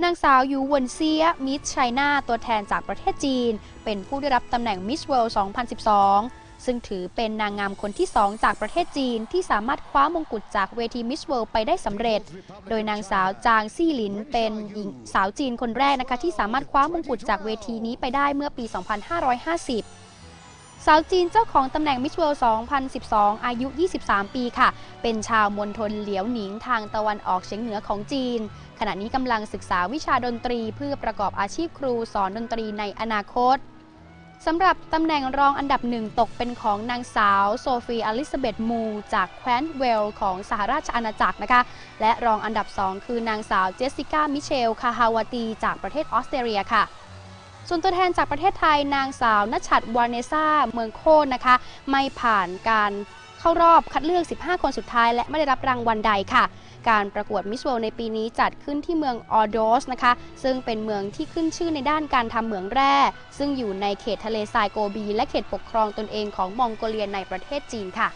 นางสาวยูวนเซียมิสไชน่าตัวแทนจากประเทศจีน เป็นผู้ได้รับตำแหน่งมิสเวิลด์2012 ซึ่งถือเป็นนางงามคนที่2จากประเทศจีนที่สามารถคว้ามงกุฎจากเวทีมิสเวิลด์ไปได้สำเร็จ โดยนางสาวจางซี่หลินเป็นหญิงสาวจีนคนแรกนะคะที่สามารถคว้ามงกุฎจากเวทีนี้ไปได้เมื่อปี 2550 สาวจีนเจ้าของตำแหน่งมิสเวล2012 อายุ 23 ปีค่ะ เป็นชาวมณฑลเหลียวหนิงทางตะวันออกเฉียงเหนือของจีน ขณะนี้กำลังศึกษาวิชาดนตรีเพื่อประกอบอาชีพครูสอนดนตรีในอนาคตสำหรับตำแหน่งรองอันดับหนึ่งตกเป็นของนางสาวโซฟีอลิซาเบธมู จากแคว้นเวลของสหราชอาณาจักรนะคะ และรองอันดับ2คือนางสาวเจสสิก้ามิเชล คาฮาวาตี จากประเทศออสเตรเลียค่ะ ส่วนตัวแทนจากประเทศไทยนางสาวนัชชัดวานเนซ่าเมืองโคนนะคะ ไม่ผ่านการเข้ารอบคัดเลือก 15 คนสุดท้าย และไม่ได้รับรางวัลใดค่ะ การประกวดมิสเวลในปีนี้จัดขึ้นที่เมืองออโดสนะคะ ซึ่งเป็นเมืองที่ขึ้นชื่อในด้านการทำเหมืองแร่ ซึ่งอยู่ในเขตทะเลทรายโกบี และเขตปกครองตนเองของมองโกเลียในประเทศจีนค่ะ